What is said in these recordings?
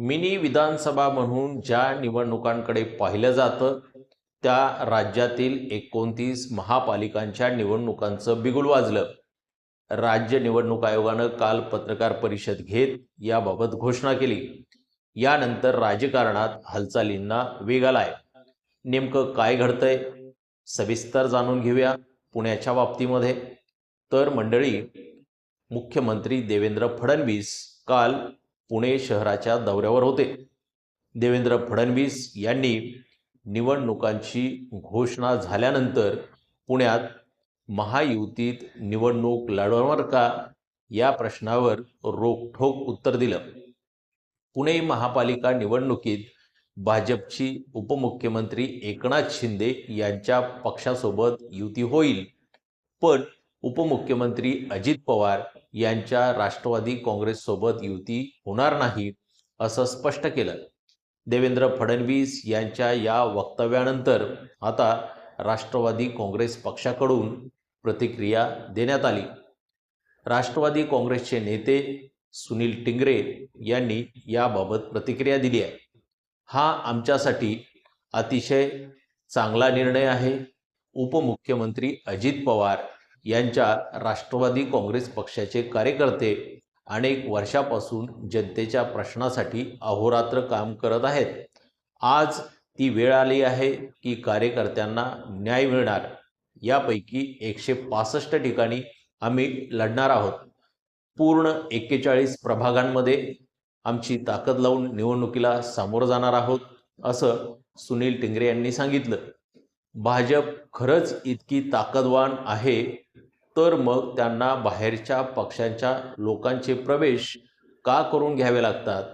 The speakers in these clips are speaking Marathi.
मिनी विधानसभा म्हणून ज्या निवडणुकांकडे पाहिलं जातं त्या राज्यातील एकोणतीस महापालिकांच्या निवडणुकांचं बिगुल वाजलं. राज्य निवडणूक आयोगानं काल पत्रकार परिषद घेत याबाबत घोषणा केली. यानंतर राजकारणात हालचालींना वेग आलाय. नेमकं काय घडतंय सविस्तर जाणून घेऊया पुण्याच्या बाबतीमध्ये. तर मंडळी मुख्यमंत्री देवेंद्र फडणवीस काल पुणे शहराच्या दौऱ्यावर होते. देवेंद्र फडणवीस यांनी निवडणुकांची घोषणा झाल्यानंतर पुण्यात महायुतीत निवडणूक लढवणार का या प्रश्नावर रोखठोक उत्तर दिलं. पुणे महापालिका निवडणुकीत भाजपची उपमुख्यमंत्री एकनाथ शिंदे यांच्या पक्षासोबत युती होईल. पण उपमुख्यमंत्री अजित पवार यांच्या राष्ट्रवादी काँग्रेससोबत युती होणार नाही असं स्पष्ट केलं. देवेंद्र फडणवीस यांच्या या वक्तव्यानंतर आता राष्ट्रवादी काँग्रेस पक्षाकडून प्रतिक्रिया देण्यात आली. राष्ट्रवादी काँग्रेसचे नेते सुनील टिंगरे यांनी याबाबत प्रतिक्रिया दिली आहे. हा आमच्यासाठी अतिशय चांगला निर्णय आहे. उपमुख्यमंत्री अजित पवार यांच्या राष्ट्रवादी काँग्रेस पक्षाचे कार्यकर्ते अनेक वर्षापासून जनतेच्या प्रश्नासाठी अहोरात्र काम करत आहेत. आज ती वेळ आली आहे की कार्यकर्त्यांना न्याय मिळणार. यापैकी एकशे पासष्ट ठिकाणी आम्ही लढणार आहोत. पूर्ण एक्केचाळीस प्रभागांमध्ये आमची ताकद लावून निवडणुकीला सामोरं जाणार आहोत असं सुनील टिंगरे यांनी सांगितलं. भाजप खरंच इतकी ताकदवान आहे तर मग त्यांना बाहेरच्या पक्षांच्या लोकांचे प्रवेश का करून घ्यावे लागतात?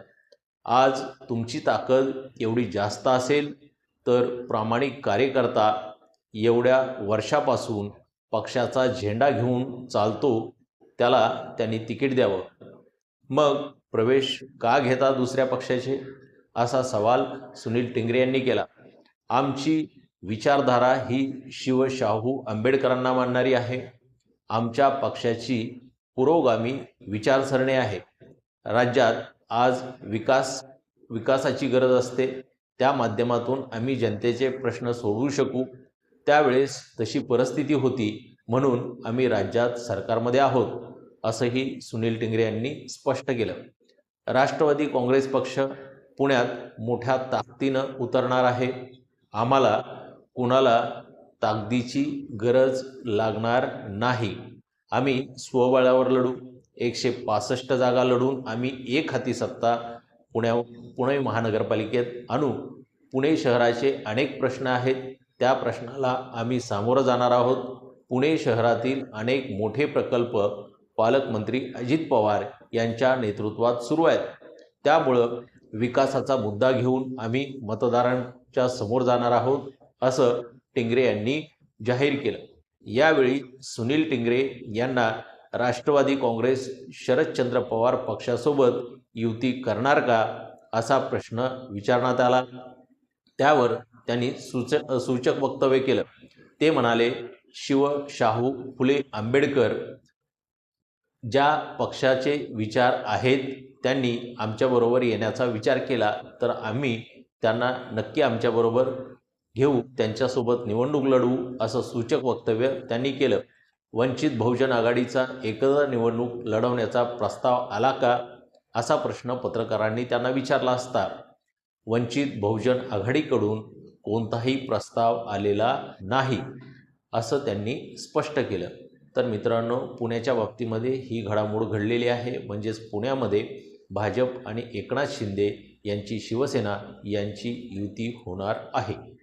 आज तुमची ताकद एवढी जास्त असेल तर प्रामाणिक कार्यकर्ता एवढ्या वर्षापासून पक्षाचा झेंडा घेऊन चालतो त्याला त्यांनी तिकीट द्यावं. मग प्रवेश का घेता दुसऱ्या पक्षाचे असा सवाल सुनील टिंगरे यांनी केला. आमची विचारधारा ही शिवशाहू आंबेडकरांना मानणारी आहे. आमच्या पक्षाची पुरोगामी विचारसरणी आहे. राज्यात आज विकास विकासाची गरज असते. त्या माध्यमातून आम्ही जनतेचे प्रश्न सोडवू शकू. त्यावेळेस तशी परिस्थिती होती म्हणून आम्ही राज्यात सरकारमध्ये आहोत असंही सुनील टिंगरे यांनी स्पष्ट केलं. राष्ट्रवादी काँग्रेस पक्ष पुण्यात मोठ्या ताकदीनं उतरणार आहे. आम्हाला कुणाला ताकदीची गरज लागणार नाही. आम्ही स्वबळावर लढू. एकशे पासष्ट जागा लढून आम्ही एक हाती सत्ता पुण्या पुणे महानगरपालिकेत आणू. पुणे शहराचे अनेक प्रश्न आहेत. त्या प्रश्नाला आम्ही सामोरं जाणार आहोत. पुणे शहरातील अनेक मोठे प्रकल्प पालकमंत्री अजित पवार यांच्या नेतृत्वात सुरू आहेत. त्यामुळं विकासाचा मुद्दा घेऊन आम्ही मतदारांच्या समोर जाणार आहोत. असं टिंगरे यांनी जाहीर केलं. यावेळी सुनील टिंगरे यांना राष्ट्रवादी काँग्रेस शरदचंद्र पवार पक्षासोबत युती करणार का असा प्रश्न विचारण्यात आला. त्यावर त्यांनी सूच सूचक वक्तव्य केलं. ते म्हणाले शिव शाहू फुले आंबेडकर ज्या पक्षाचे विचार आहेत त्यांनी आमच्याबरोबर येण्याचा विचार केला तर आम्ही त्यांना नक्की आमच्याबरोबर घेऊ त्यांच्यासोबत निवडणूक लढवू असं सूचक वक्तव्य त्यांनी केलं. वंचित बहुजन आघाडीचा एकत्र निवडणूक लढवण्याचा प्रस्ताव आला का? असा प्रश्न पत्रकारांनी त्यांना विचारला असता वंचित बहुजन आघाडीकडून कोणताही प्रस्ताव आलेला नाही असं त्यांनी स्पष्ट केलं. तर मित्रांनो पुण्याच्या बाबतीमध्ये ही घडामोड घडलेली आहे. म्हणजेच पुण्यामध्ये भाजप आणि एकनाथ शिंदे यांची शिवसेना यांची युती होणार आहे.